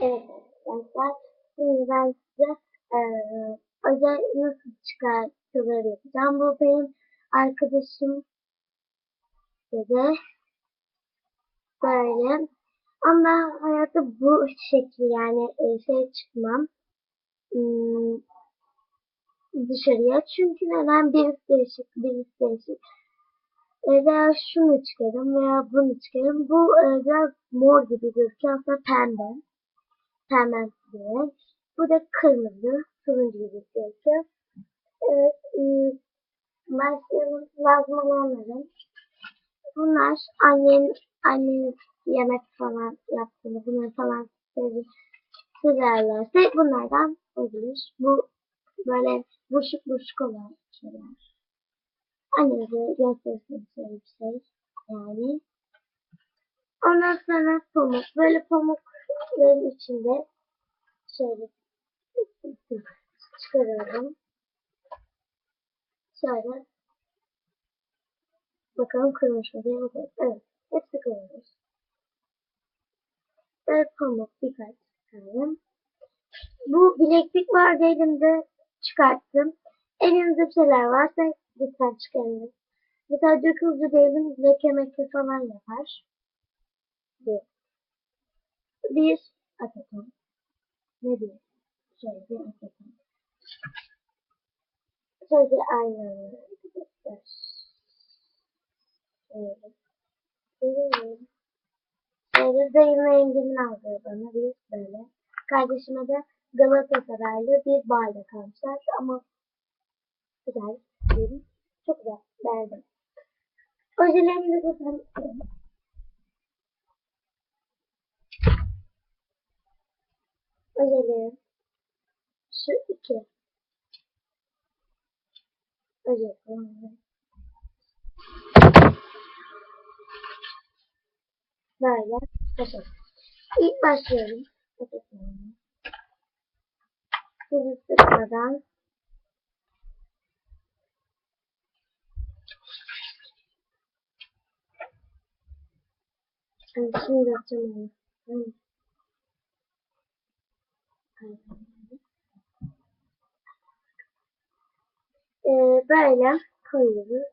Evet arkadaşlar. Şimdi ben size e, özel nasıl çıkartılır yapacağım. Bu benim arkadaşım dedi. Böyle. Ama hayatta bu şekil yani e, şey çıkmam. Hmm, dışarıya. Çünkü neden birisi değişik, birisi değişik. E, veya şunu çıkarım veya bunu çıkarım. Bu e, biraz mor gibi gözüküyor. Aslında pembe. Pembe renk. Bu da kırmızı. Turuncu gibi gözüküyor. Evet. E, başlayalım. Lazım olanların. Bunlar annem, annem yemek falan yaptığını, bunları falan sevdi. Sizlerlerse bunlardan olabilir. Bu böyle buruşuk buruşuk olan şeyler. Annenize göstersiniz şöyle bir şey. Yani. Ondan sonra pamuk. Böyle pamukların içinde şöyle çıkarıyorum. Şöyle bakalım kırmış mı diye bakalım. Evet. Hepsi kırılmış. Böyle pamuk birkaç tane. Bu bileklik vardı elimde çıkarttım. Elinizde bir şeyler varsa lütfen çıkarın. Mesela döküldü diyelim leke meke falan yapar. Bir. Bir aseton. Ne bir? Şöyle bir aseton. Şöyle aynı arkadaşlar. Şöyle. Şöyle. Şöyle dayım rengimin aldığı bana bir böyle. Kardeşime de Galatasaraylı bir bardak almışlar ama güzel. Çok güzel. Beğendim. Ojelerimi de zaten Ojelerim. Şu iki. Kullanıyorum. Böyle. Bakın. İlk başlıyorum. Bakın. Sizi sıkmadan Şimdi yapacağım onu. Ee, böyle koyuyoruz.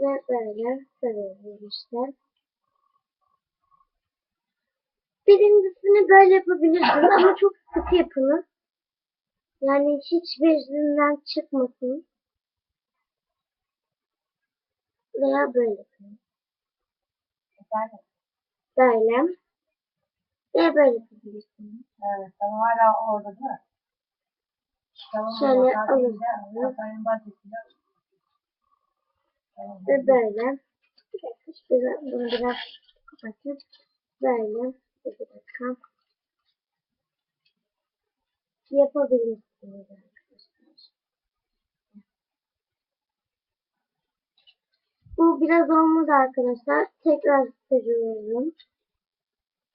Ve böyle sarıyoruz işte. Birincisini böyle yapabilirsiniz ama çok sıkı yapınız. Yani hiçbirinden çıkmasın. Veya böyle yapın. Böyle. Ve böyle yapabilirsiniz. Evet, tamam hala orada değil mi? Tamam, Şöyle alırsınız. Ve böyle. Biraz, bunu biraz kapatayım. Böyle. Bir dakika. Yapabilirsiniz arkadaşlar. Bu biraz olmadı arkadaşlar. Tekrar sarıyorum.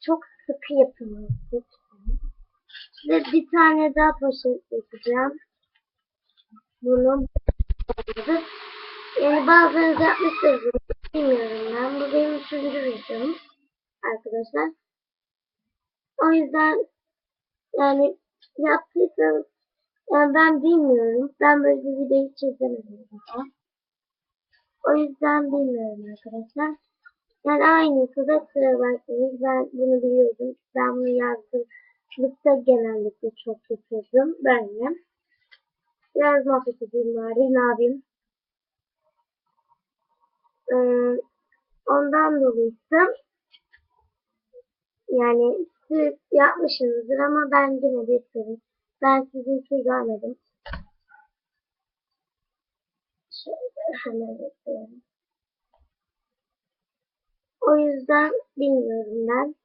Çok sıkı yapın lütfen. Ve bir tane daha poşet yapacağım. Bunu. Yani bazılarınız yapmışsınız. Bilmiyorum ben. Bu benim üçüncü videom. Arkadaşlar. O yüzden yani yaptıysanız yani ben bilmiyorum. Ben böyle bir video hiç izlemedim daha. O yüzden bilmiyorum arkadaşlar. Yani aynısı da bakmayın. Ben bunu biliyordum. Ben bunu yazdım. Sınıfta genellikle çok yapıyordum. Böyle. Biraz muhabbet edeyim bari. Ne yapayım? Ee, ondan dolayı yani siz yapmışsınızdır ama ben yine de istedim. Ben sizinki görmedim. Şöyle hemen göstereyim. O yüzden bilmiyorum ben.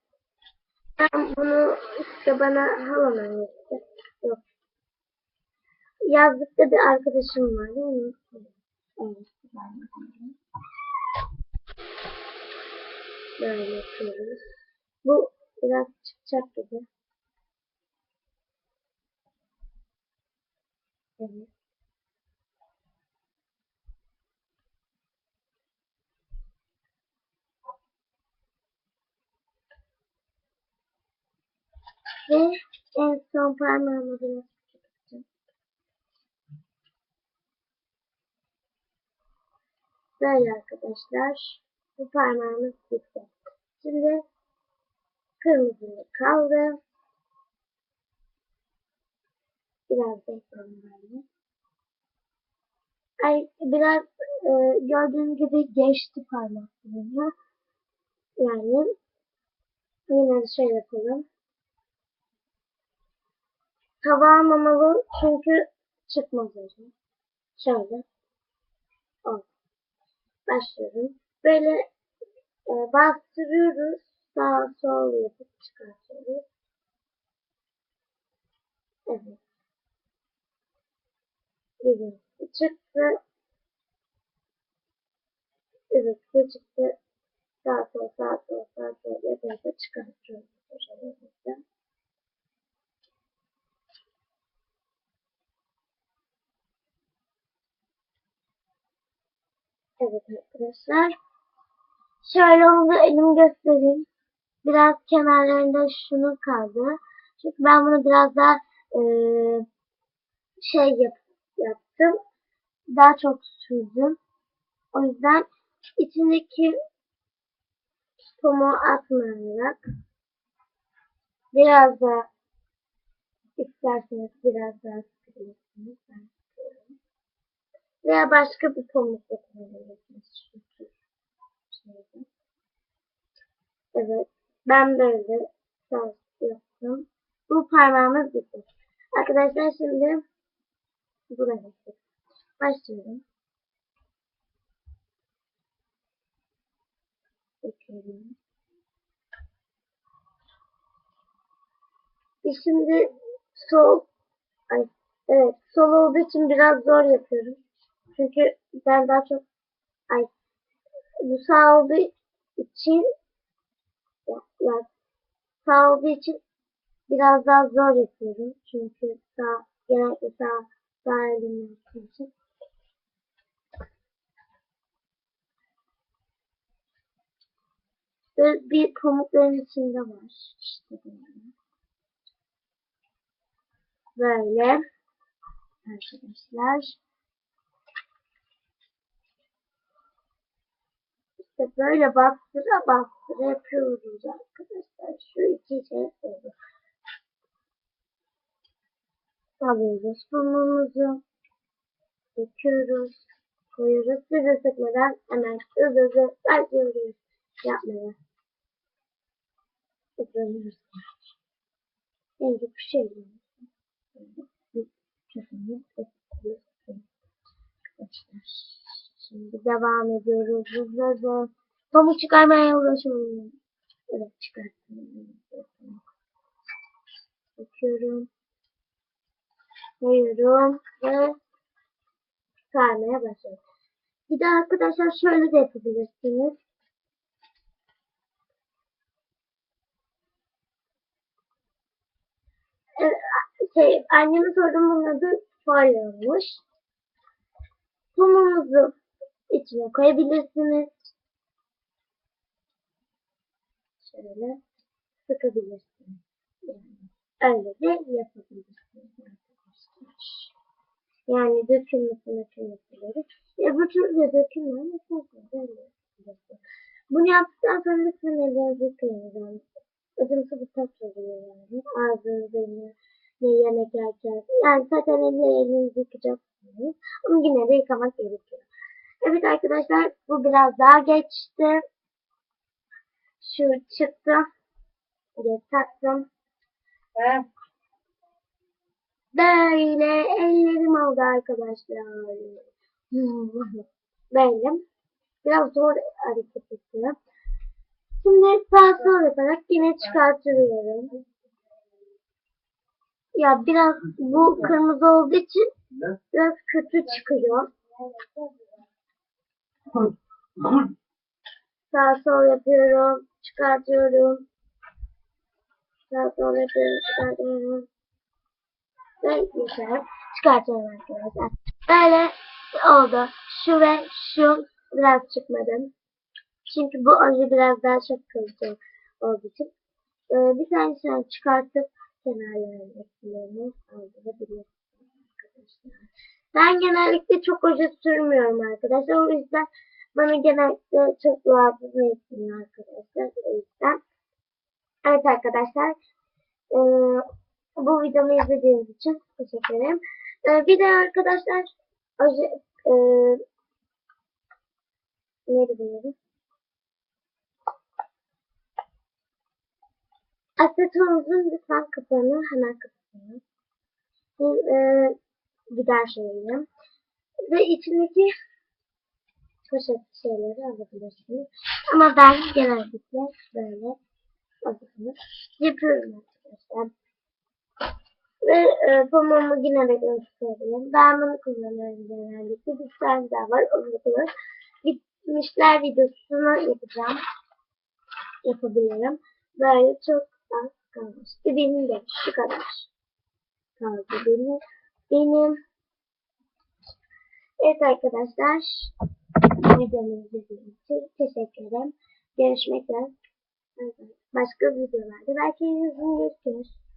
Ben bunu işte bana halam öğretti. Yok. Yazlıkta bir arkadaşım var. Böyle yapıyoruz. Bu biraz çıkacak gibi. Evet. Ve en son parmağımı biraz sıkacağım. Böyle arkadaşlar. Bu parmağımız bitti. Şimdi kırmızı kaldı. Biraz bekleyelim böyle. Ay biraz e, gördüğünüz gibi geçti parmaklarımı. Yani yine şöyle yapalım. Tabağa mamalı çünkü çıkmaz öyle. Şöyle. Oldu. Başlıyorum. Böyle e, bastırıyoruz. Sağ sol yapıp çıkartıyoruz. Evet. Birincisi çıktı. Evet çıktı. Sağ sol sağ sol sağ sol yaparak çıkartıyoruz. Şöyle Evet arkadaşlar. Şöyle onu da elim göstereyim. Biraz kenarlarında şunu kaldı. Çünkü ben bunu biraz daha eee, şey yap, yaptım. Daha çok sürdüm. O yüzden içindeki pamuğu atmayarak biraz da isterseniz biraz daha sıkabilirsiniz. Veya başka bir tür şeyde. Evet. Ben böyle sağ yaptım. Bu parmağımız bitti. Arkadaşlar şimdi buraya başlıyorum. Biz şimdi sol ay evet sol olduğu için biraz zor yapıyorum. Çünkü ben daha çok ay bu sağ olduğu için ya, ya sağ olduğu için biraz daha zor yapıyorum. Çünkü sağ genellikle sağ sağ elimle yaptığım için. Böyle bir pamukların içinde var. İşte böyle. Böyle. Arkadaşlar. İşte böyle bastıra bastıra yapıyoruz arkadaşlar. Şu iki şey oldu. Alıyoruz pamuğumuzu. Döküyoruz. Koyuyoruz. Size sıkmadan hemen hızlı hızlı başlıyoruz yapmaya. Hızlanıyoruz. Bence bu şey Arkadaşlar. Şimdi devam ediyoruz. Hızlı hızlı. Pamuk çıkarmaya uğraşıyorum. Evet çıkarttım. Bakıyorum. Koyuyorum ve sarmaya başlıyorum. Bir de arkadaşlar şöyle de yapabilirsiniz. Evet, şey, anneme sordum bunun adı folyomuş. Pamuğumuzu içine koyabilirsiniz. Şöyle sıkabilirsiniz. Yani öyle de yapabilirsiniz arkadaşlar. Yani dökülmesi dökülmeleri. Ya bu türlü dökülme ama çok güzel. Bunu yaptıktan sonra lütfen ellerinizi yıkayın. Acımsı bir tat oluyor yani. Ağzınızda yine ne yemek yerken. Yani zaten elinizi yıkacaksınız. Ama yine de yıkamak gerekiyor. Evet arkadaşlar bu biraz daha geçti. Şu çıktı. Buraya taktım. Böyle ellerim oldu arkadaşlar. Böyle. Biraz zor hareket ediyorum. Şimdi sağ sol yaparak yine çıkartıyorum. Ya biraz bu kırmızı olduğu için biraz kötü çıkıyor. Sağ sol yapıyorum. Çıkartıyorum. Sağ sol yapıyorum. Çıkartıyorum. Ve güzel. Çıkartıyorum arkadaşlar. Böyle oldu. Şu ve şu biraz çıkmadı. Çünkü bu acı biraz daha çok kırıcı olduğu için. Ee, bir tanesini çıkartıp kenarların etkilerini aldırabilirsiniz. Ben genellikle çok oje sürmüyorum arkadaşlar. O yüzden bana genellikle çok rahatsız etmiyor arkadaşlar. O yüzden Evet arkadaşlar. eee, bu videomu izlediğiniz için teşekkür ederim. Eee, bir de arkadaşlar oje, eee neydi bunları? Asetonumuzun lütfen kapağını hemen kapatın. Eee gider şeyi. Ve içindeki poşet şeyleri alabilirsiniz. Ama ben genellikle böyle bakın yapıyorum arkadaşlar. Ve e, pamuğumu yine de göstereyim. Ben bunu kullanıyorum genellikle. Bir tane daha var. Onu. Gitmişler videosunu yapacağım. Yapabilirim. Böyle çok az kalmış. Benim de şu kadar kaldı benim. Benim. Evet arkadaşlar. Videomu izlediğiniz için teşekkür ederim. Görüşmek üzere. Başka videolarda belki yüzünü görüşürüz.